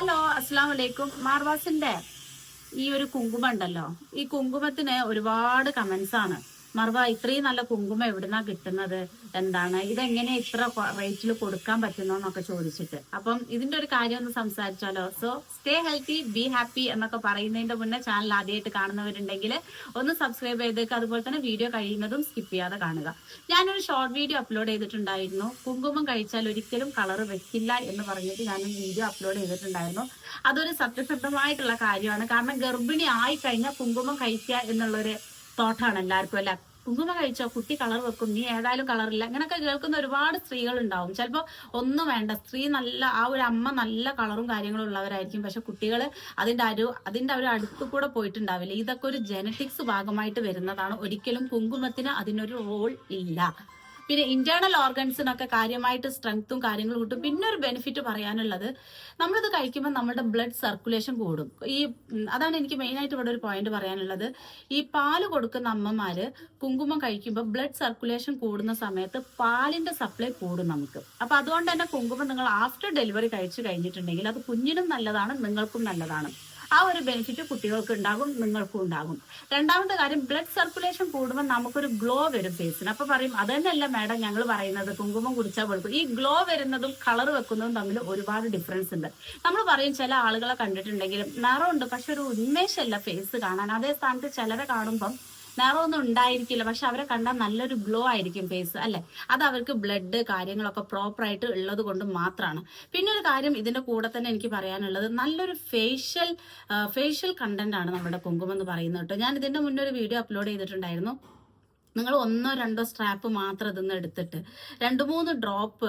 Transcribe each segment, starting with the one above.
Hello അസ്സാം വലൈക്കും മാർവാസിന്റെ ഈ ഒരു കുങ്കുമം ഉണ്ടല്ലോ. ഈ കുങ്കുമത്തിന് ഒരുപാട് കമന്റ്സ് ആണ്. മർവ ഇത്രയും നല്ല കുങ്കുമം എവിടുന്നാ കിട്ടുന്നത്? എന്താണ്? ഇതെങ്ങനെ ഇത്ര റേറ്റിൽ കൊടുക്കാൻ പറ്റുന്നൊക്കെ ചോദിച്ചിട്ട്. അപ്പം ഇതിന്റെ ഒരു കാര്യം ഒന്ന് സംസാരിച്ചാലോ? So stay healthy be happy എന്നൊക്കെ പറയുന്നതിന്റെ മുന്നേ ചാനൽ ആദ്യമായിട്ട് കാണുന്നവരുണ്ടെങ്കിൽ ഒന്ന് സബ്സ്ക്രൈബ് ചെയ്തേക്ക്. അതുപോലെ തന്നെ വീഡിയോ കഴിയുന്നതും സ്കിപ്പ് ചെയ്യാതെ കാണുക. ഞാനൊരു ഷോർട്ട് വീഡിയോ അപ്ലോഡ് ചെയ്തിട്ടുണ്ടായിരുന്നു. കുങ്കുമം കഴിച്ചാൽ ഒരിക്കലും കളർ വെക്കില്ല എന്ന് പറഞ്ഞിട്ട് ഞാനൊരു വീഡിയോ അപ്ലോഡ് ചെയ്തിട്ടുണ്ടായിരുന്നു. അതൊരു സത്യസന്ധമായിട്ടുള്ള കാര്യമാണ്. കാരണം ഗർഭിണി ആയി കഴിഞ്ഞാൽ കുങ്കുമം കഴിക്കുക എന്നുള്ളൊരു തോട്ടാണ് എല്ലാവർക്കും അല്ല? കുങ്കുമം കഴിച്ചോ കുട്ടി കളർ വെക്കും നീ ഏതായാലും കളറില്ല ഇങ്ങനൊക്കെ കേൾക്കുന്ന ഒരുപാട് സ്ത്രീകൾ ഉണ്ടാവും ചിലപ്പോൾ ഒന്നും വേണ്ട. സ്ത്രീ നല്ല ആ ഒരു അമ്മ നല്ല കളറും കാര്യങ്ങളും ഉള്ളവരായിരിക്കും. പക്ഷെ കുട്ടികൾ അതിന്റെ അരു അതിന്റെ ഒരു അടുത്ത് കൂടെ പോയിട്ടുണ്ടാവില്ല. ഇതൊക്കെ ഒരു ജനറ്റിക്സ് ഭാഗമായിട്ട് വരുന്നതാണ്. ഒരിക്കലും കുങ്കുമത്തിന് അതിനൊരു റോൾ ഇല്ല. പിന്നെ ഇന്റേണൽ ഓർഗൻസിനൊക്കെ കാര്യമായിട്ട് സ്ട്രെങ്ത്തും കാര്യങ്ങളും കിട്ടും. പിന്നെ ഒരു ബെനിഫിറ്റ് പറയാനുള്ളത് നമ്മളിത് കഴിക്കുമ്പോൾ നമ്മുടെ ബ്ലഡ് സർക്കുലേഷൻ കൂടും. ഈ അതാണ് എനിക്ക് മെയിനായിട്ട് ഇവിടെ ഒരു പോയിന്റ് പറയാനുള്ളത്. ഈ പാൽ കൊടുക്കുന്ന അമ്മമാര് കുങ്കുമം കഴിക്കുമ്പോൾ ബ്ലഡ് സർക്കുലേഷൻ കൂടുന്ന സമയത്ത് പാലിന്റെ സപ്ലൈ കൂടും നമുക്ക്. അപ്പൊ അതുകൊണ്ട് തന്നെ കുങ്കുമം നിങ്ങൾ ആഫ്റ്റർ ഡെലിവറി കഴിച്ചു കഴിഞ്ഞിട്ടുണ്ടെങ്കിൽ അത് കുഞ്ഞിനും നല്ലതാണ് നിങ്ങൾക്കും നല്ലതാണ്. ആ ഒരു ബെനിഫിറ്റ് കുട്ടികൾക്ക് ഉണ്ടാകും നിങ്ങൾക്കും ഉണ്ടാകും രണ്ടാമത്തെ കാര്യം ബ്ലഡ് സർക്കുലേഷൻ കൂടുമ്പോൾ നമുക്കൊരു ഗ്ലോ വരും ഫേസിന് അപ്പൊ പറയും അത് തന്നെയല്ല മാഡം ഞങ്ങൾ പറയുന്നത്. കുങ്കുമം കുടിച്ചാൽ വെളുക്കും. ഈ ഗ്ലോ വരുന്നതും കളർ വെക്കുന്നതും തമ്മിൽ ഒരുപാട് ഡിഫറൻസ് ഉണ്ട്. നമ്മൾ പറയും ചില ആളുകളെ കണ്ടിട്ടുണ്ടെങ്കിലും നിറമുണ്ട് പക്ഷെ ഒരു ഉന്മേഷമല്ല ഫേസ് കാണാൻ. അതേ സ്ഥാനത്ത് ചിലരെ കാണുമ്പം നിറമൊന്നും ഉണ്ടായിരിക്കില്ല. പക്ഷെ അവരെ കണ്ടാൽ നല്ലൊരു ഗ്ലോ ആയിരിക്കും ഫേസ് അല്ലെ? അത് അവർക്ക് ബ്ലഡ് കാര്യങ്ങളൊക്കെ പ്രോപ്പറായിട്ട് ഉള്ളത് കൊണ്ട് മാത്രമാണ് പിന്നെ ഒരു കാര്യം ഇതിന്റെ കൂടെ തന്നെ എനിക്ക് പറയാനുള്ളത് നല്ലൊരു ഫേഷ്യൽ ഫേഷ്യൽ കണ്ടന്റ് ആണ് നമ്മുടെ കുങ്കുമം എന്ന് പറയുന്നത് കേട്ടോ. ഞാൻ ഇതിന്റെ മുന്നേ ഒരു വീഡിയോ അപ്ലോഡ് ചെയ്തിട്ടുണ്ടായിരുന്നു. നിങ്ങൾ ഒന്നോ രണ്ടോ സ്ട്രാപ്പ് മാത്രം ഇതിന്ന് എടുത്തിട്ട് രണ്ട് മൂന്ന് ഡ്രോപ്പ്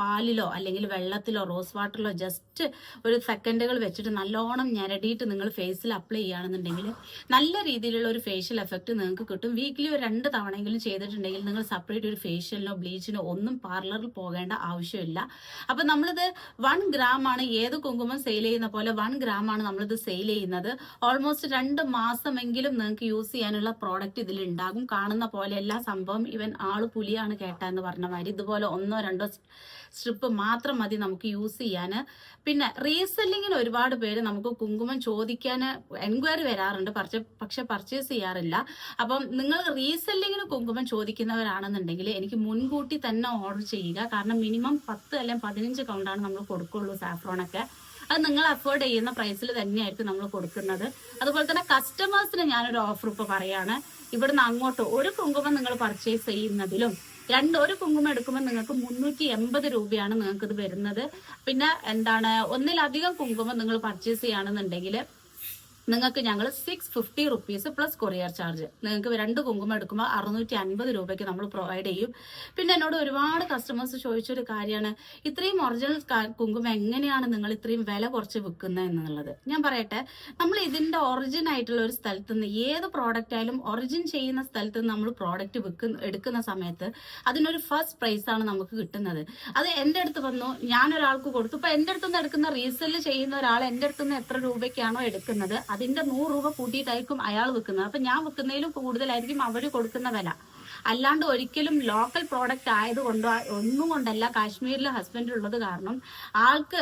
പാലിലോ അല്ലെങ്കിൽ വെള്ളത്തിലോ റോസ് വാട്ടറിലോ ജസ്റ്റ് ഒരു സെക്കൻഡുകൾ വെച്ചിട്ട് നല്ലോണം ഞരടിയിട്ട് നിങ്ങൾ ഫേസിൽ അപ്ലൈ ചെയ്യുകയാണെന്നുണ്ടെങ്കിൽ നല്ല രീതിയിലുള്ള ഒരു ഫേഷ്യൽ എഫക്റ്റ് നിങ്ങൾക്ക് കിട്ടും. വീക്കിലി ഒരു രണ്ട് തവണയെങ്കിലും ചെയ്തിട്ടുണ്ടെങ്കിൽ നിങ്ങൾ സെപ്പറേറ്റ് ഒരു ഫേഷ്യലിനോ ബ്ലീച്ചിനോ ഒന്നും പാർലറിൽ പോകേണ്ട ആവശ്യമില്ല. അപ്പം നമ്മളിത് വൺ ഗ്രാം ആണ് ഏത് കുങ്കുമം സെയിൽ ചെയ്യുന്ന പോലെ വൺ ഗ്രാം ആണ് നമ്മളിത് സെയിൽ ചെയ്യുന്നത്. ഓൾമോസ്റ്റ് രണ്ട് മാസമെങ്കിലും നിങ്ങൾക്ക് യൂസ് ചെയ്യാനുള്ള പ്രോഡക്റ്റ് ഇതിൽ ഉണ്ടാകും കാണുന്ന പോലെ എല്ലാ സംഭവം ഇവൻ ആൾ പുലിയാണ് കേട്ടെന്ന് പറഞ്ഞ മാതിരി ഇതുപോലെ ഒന്നോ രണ്ടോ സ്ട്രിപ്പ് മാത്രം മതി നമുക്ക് യൂസ് ചെയ്യാൻ പിന്നെ റീസെല്ലിങ്ങിന് ഒരുപാട് പേര് നമുക്ക് കുങ്കുമം ചോദിക്കാൻ എൻക്വയറി വരാറുണ്ട്. പക്ഷെ പക്ഷെ പർച്ചേസ് ചെയ്യാറില്ല. അപ്പം നിങ്ങൾ റീസെല്ലിങ്ങിന് കുങ്കുമം ചോദിക്കുന്നവരാണെന്നുണ്ടെങ്കിൽ എനിക്ക് മുൻകൂട്ടി തന്നെ ഓർഡർ ചെയ്യുക. കാരണം മിനിമം പത്ത് അല്ലെങ്കിൽ പതിനഞ്ച് കൗണ്ടാണ് നമ്മൾ കൊടുക്കുള്ളൂ സാഫ്രോണൊക്കെ. അത് നിങ്ങൾ അഫോർഡ് ചെയ്യുന്ന പ്രൈസിൽ തന്നെയായിരിക്കും നമ്മൾ കൊടുക്കുന്നത്. അതുപോലെ തന്നെ കസ്റ്റമേഴ്സിന് ഞാനൊരു ഓഫർ ഇപ്പോൾ പറയാണ്. ഇവിടുന്ന് അങ്ങോട്ട് ഒരു കുങ്കുമം നിങ്ങൾ പർച്ചേസ് ചെയ്യുന്നതിലും രണ്ട് ഒരു കുങ്കുമം എടുക്കുമ്പോൾ നിങ്ങൾക്ക് മുന്നൂറ്റി എൺപത് രൂപയാണ് നിങ്ങൾക്ക് ഇത് വരുന്നത്. പിന്നെ എന്താണ് ഒന്നിലധികം കുങ്കുമം നിങ്ങൾ പർച്ചേസ് ചെയ്യുകയാണെന്നുണ്ടെങ്കിൽ നിങ്ങൾക്ക് ഞങ്ങൾ six fifty rupees plus courier charge നിങ്ങൾക്ക് രണ്ട് കുങ്കുമം എടുക്കുമ്പോൾ അറുന്നൂറ്റി അൻപത് രൂപയ്ക്ക് നമ്മൾ പ്രൊവൈഡ് ചെയ്യും. പിന്നെ എന്നോട് ഒരുപാട് കസ്റ്റമേഴ്സ് ചോദിച്ചൊരു കാര്യമാണ്. ഇത്രയും ഒറിജിനൽ കുങ്കുമം എങ്ങനെയാണ് നിങ്ങൾ ഇത്രയും വില കുറച്ച് വിൽക്കുന്നത് എന്നുള്ളത്. ഞാൻ പറയട്ടെ നമ്മൾ ഇതിന്റെ ഒറിജിൻ ആയിട്ടുള്ള ഒരു സ്ഥലത്ത് നിന്ന് ഏത് പ്രോഡക്റ്റ് ആയാലും ഒറിജിൻ ചെയ്യുന്ന സ്ഥലത്ത് നിന്ന് നമ്മൾ പ്രോഡക്റ്റ് വിൽക്കുന്ന എടുക്കുന്ന സമയത്ത് അതിനൊരു ഫസ്റ്റ് പ്രൈസ് ആണ് നമുക്ക് കിട്ടുന്നത്. അത് എന്റെ അടുത്ത് വന്നു ഞാൻ ഒരാൾക്ക് കൊടുത്തു. ഇപ്പൊ എന്റെ അടുത്ത് നിന്ന് എടുക്കുന്ന റീസെൽ ചെയ്യുന്ന ഒരാൾ എന്റെ അടുത്ത് നിന്ന് എത്ര രൂപയ്ക്കാണോ എടുക്കുന്നത് അതിന്റെ നൂറ് രൂപ കൂട്ടിയിട്ടായിരിക്കും അയാൾ വിൽക്കുന്നത്. അപ്പൊ ഞാൻ വിൽക്കുന്നതിലും കൂടുതലായിരിക്കും അവർ കൊടുക്കുന്ന വില. അല്ലാണ്ട് ഒരിക്കലും ലോക്കൽ പ്രോഡക്റ്റ് ആയതുകൊണ്ട് ഒന്നും കൊണ്ടല്ല കാശ്മീരിലെ ഹസ്ബൻഡ് ഉള്ളത് കാരണം ആൾക്ക്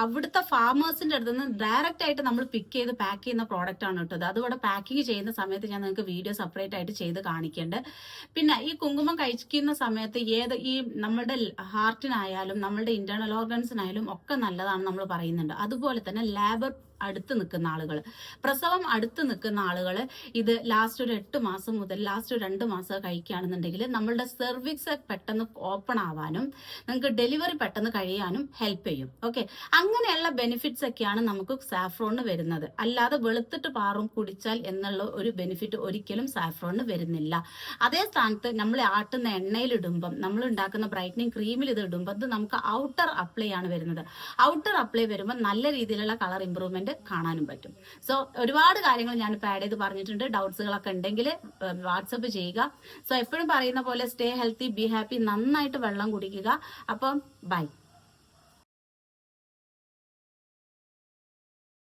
അവിടുത്തെ ഫാമേഴ്സിന്റെ അടുത്ത് നിന്ന് ഡയറക്റ്റ് ആയിട്ട് നമ്മൾ പിക്ക് ചെയ്ത് പാക്ക് ചെയ്യുന്ന പ്രോഡക്റ്റ് ആണ് ഇട്ടത് അതിവിടെ പാക്കിങ് ചെയ്യുന്ന സമയത്ത് ഞാൻ നിങ്ങൾക്ക് വീഡിയോ സെപ്പറേറ്റ് ആയിട്ട് ചെയ്ത് കാണിക്കേണ്ടത് പിന്നെ ഈ കുങ്കുമം കഴിക്കുന്ന സമയത്ത് ഏത് ഈ നമ്മുടെ ഹാർട്ടിനായാലും നമ്മുടെ ഇന്റേണൽ ഓർഗൻസിനായാലും ഒക്കെ നല്ലതാണ് നമ്മൾ പറയുന്നുണ്ട്. അതുപോലെ തന്നെ ലേബർ അടുത്ത് നിൽക്കുന്ന ആളുകൾ. പ്രസവം അടുത്ത് നിൽക്കുന്ന ആളുകൾ ഇത് ലാസ്റ്റ് ഒരു എട്ട് മാസം മുതൽ ലാസ്റ്റ് രണ്ട് മാസം കഴിക്കുകയാണെന്നുണ്ടെങ്കിൽ നമ്മളുടെ സെർവിക്സ് പെട്ടെന്ന് ഓപ്പൺ ആവാനും നിങ്ങൾക്ക് ഡെലിവറി പെട്ടെന്ന് കഴിയാനും ഹെൽപ്പ് ചെയ്യും. ഓക്കെ അങ്ങനെയുള്ള ബെനിഫിറ്റ്സ് ഒക്കെയാണ് നമുക്ക് സാഫ്രോണിന് വരുന്നത്. അല്ലാതെ വെളുത്തിട്ട് പാറും കുടിച്ചാൽ എന്നുള്ള ഒരു ബെനിഫിറ്റ് ഒരിക്കലും സാഫ്രോണിന് വരുന്നില്ല. അതേ സ്ഥാനത്ത് നമ്മൾ ആട്ടുന്ന എണ്ണയിൽ ഇടുമ്പം നമ്മൾ ഉണ്ടാക്കുന്ന ബ്രൈറ്റനിങ് ക്രീമിൽ ഇത് ഇടുമ്പോൾ അത് നമുക്ക് ഔട്ടർ അപ്ലൈ ആണ് വരുന്നത്. ഔട്ടർ അപ്ലൈ വരുമ്പോൾ നല്ല രീതിയിലുള്ള കളർ ഇമ്പ്രൂവ്മെന്റ് കാണാനും പറ്റും. സോ ഒരുപാട് കാര്യങ്ങൾ ഞാൻ ഇപ്പോൾ ആഡ് ചെയ്ത് പറഞ്ഞിട്ടുണ്ട്. ഡൗട്ട്സുകളൊക്കെ ഉണ്ടെങ്കിൽ വാട്സപ്പ് ചെയ്യുക. സോ എപ്പോഴും പറയുന്ന പോലെ സ്റ്റേ ഹെൽത്തി ബി ഹാപ്പി നന്നായിട്ട് വെള്ളം കുടിക്കുക. അപ്പം ബൈ